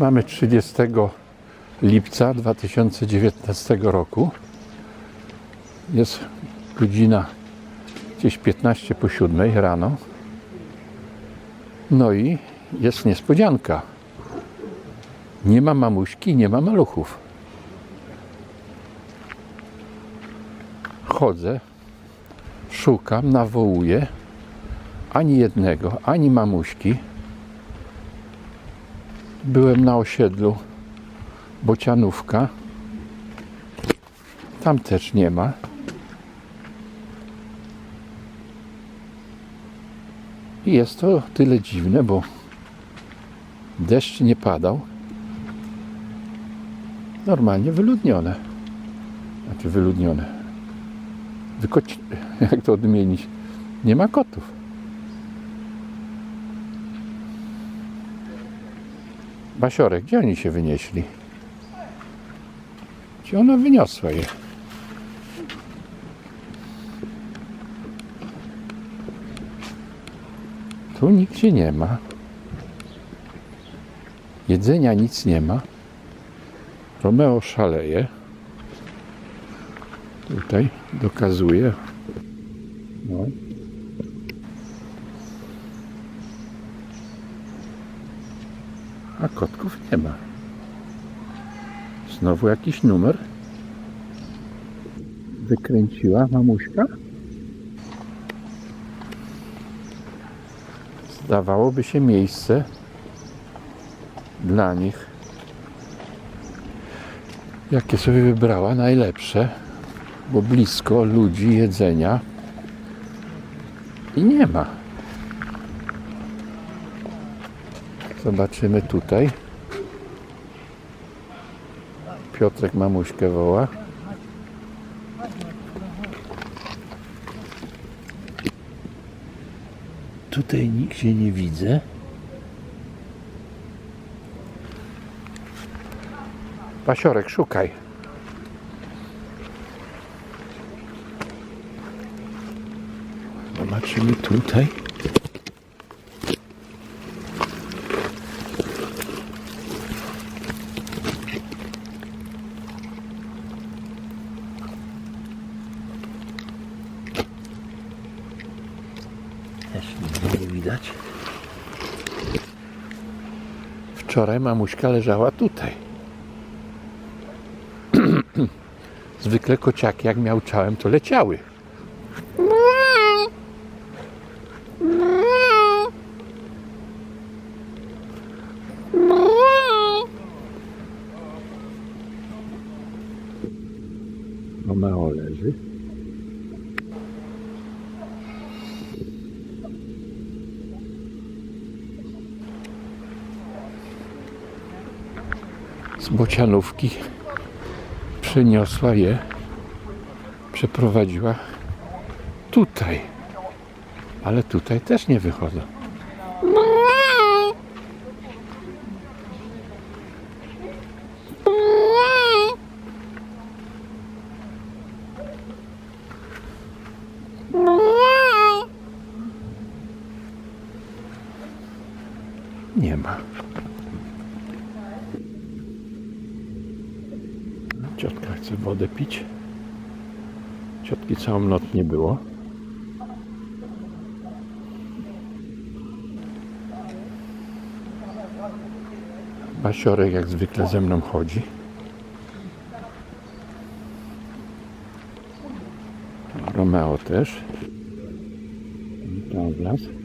Mamy 30 lipca 2019 roku. Jest godzina gdzieś 15 po 7 rano. No i jest niespodzianka. Nie ma mamuśki, nie ma maluchów. Chodzę, szukam, nawołuję. Ani jednego, ani mamuśki. Byłem na osiedlu Bocianówka. Tam też nie ma. I jest to tyle dziwne, bo deszcz nie padał. Normalnie wyludnione. Znaczy wyludnione. Wykoci... Jak to odmienić? Nie ma kotów. Basiorek, gdzie oni się wynieśli? Gdzie ona wyniosła je? Tu nigdzie nie ma. Jedzenia nic nie ma. Romeo szaleje. Tutaj dokazuje. No. A kotków nie ma. Znowu jakiś numer. Wykręciła mamuśka. Zdawałoby się miejsce dla nich. Jakie sobie wybrała najlepsze, bo blisko ludzi, jedzenia i nie ma. Zobaczymy tutaj. Piotrek mamuśkę woła. Tutaj nigdzie nie widzę. Pasiorek, szukaj. Zobaczymy tutaj. Też nigdzie nie widać. Wczoraj mamuśka leżała tutaj. Zwykle kociaki jak miałczałem to leciały. Romeo leży. Z bocianówki przyniosła je, przeprowadziła tutaj. Ale tutaj też nie wychodzą. Nie Chce wodę pić. Ciotki całą noc nie było. Basiorek jak zwykle ze mną chodzi. Romeo też. Douglas. No,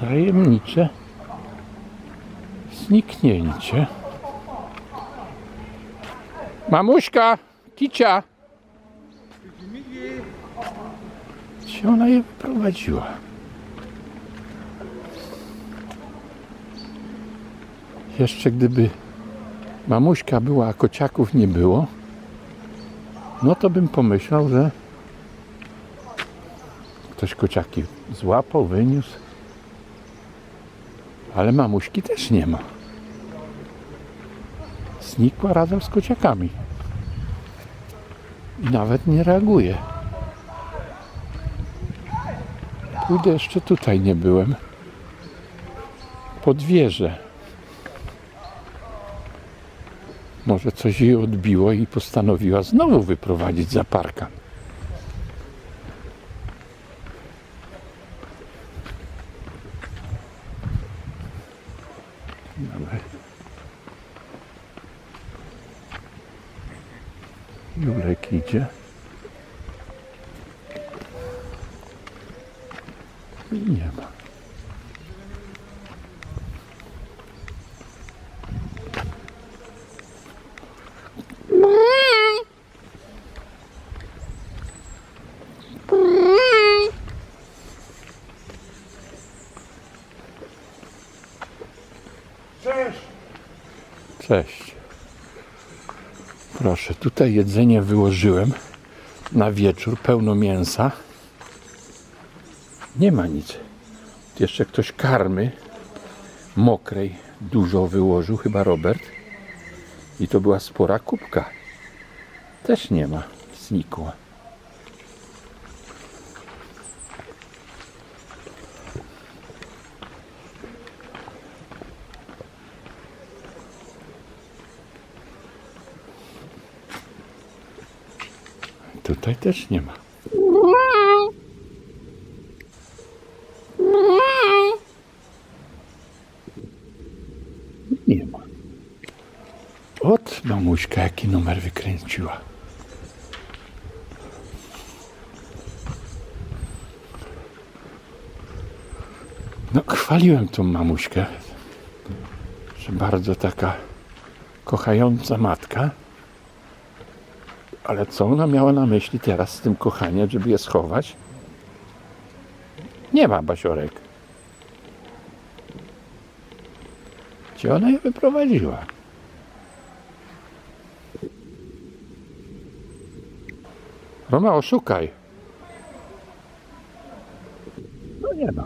tajemnicze zniknięcie. Mamuśka, kicia. Gdzie ona je wyprowadziła? Jeszcze gdyby mamuśka była, a kociaków nie było, no to bym pomyślał, że ktoś kociaki złapał, wyniósł. Ale mamuśki też nie ma. Znikła razem z kociakami. I nawet nie reaguje. Pójdę jeszcze tutaj, nie byłem. Pod wieżę. Może coś jej odbiło i postanowiła znowu wyprowadzić za parkan. Julek idzie. I nie ma. Cześć! Cześć. Proszę, tutaj jedzenie wyłożyłem na wieczór, pełno mięsa. Nie ma nic. Jeszcze ktoś karmy mokrej dużo wyłożył, chyba Robert. I to była spora kubka. Też nie ma. Znikła. Tutaj też nie ma. Nie ma. Ot, mamuśka, jaki numer wykręciła. No, chwaliłem tą mamuśkę, że bardzo taka kochająca matka. Ale co ona miała na myśli teraz z tym kochaniem, żeby je schować? Nie ma basiorek. Gdzie ona je wyprowadziła? Romeo, szukaj. No nie ma.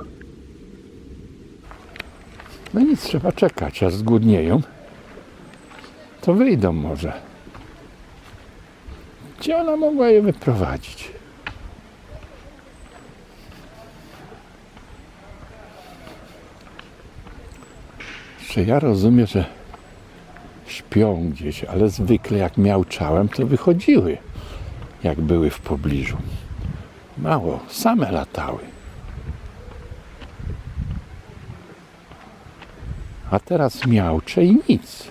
No nic, trzeba czekać, a zgłodnieją. To wyjdą może. Gdzie ona mogła je wyprowadzić? Że ja rozumiem, że śpią gdzieś, ale zwykle jak miałczałem, to wychodziły, jak były w pobliżu. Mało, same latały. A teraz miałcze i nic.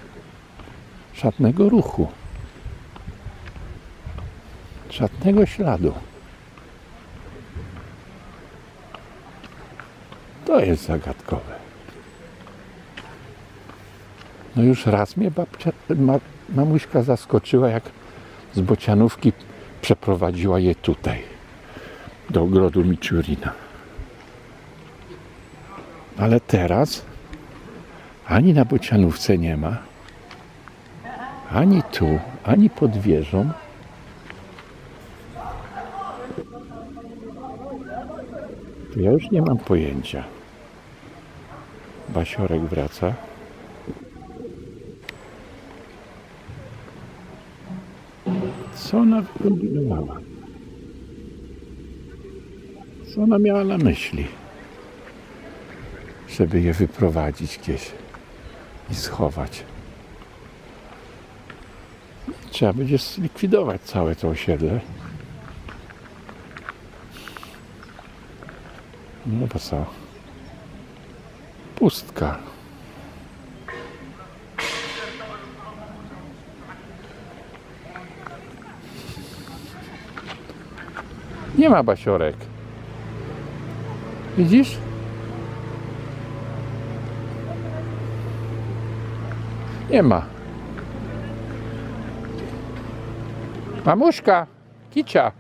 Żadnego ruchu. Żadnego śladu. To jest zagadkowe. No już raz mnie babcia, ma, mamuśka zaskoczyła, jak z bocianówki przeprowadziła je tutaj, do ogrodu Miczurina. Ale teraz ani na bocianówce nie ma, ani tu, ani pod wieżą. Ja już nie mam pojęcia. Basiorek wraca. Co ona wykombinowała? Co ona miała na myśli? Żeby je wyprowadzić gdzieś i schować. Trzeba będzie zlikwidować całe to osiedle. No bo co? Pustka. Nie ma basiorek. Widzisz? Nie ma. Mamuszka, kicia.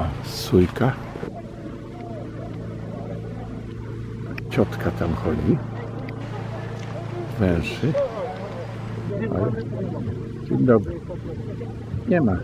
A, sójka. Ciotka tam chodzi. Ale... Dzień dobry. nie ma.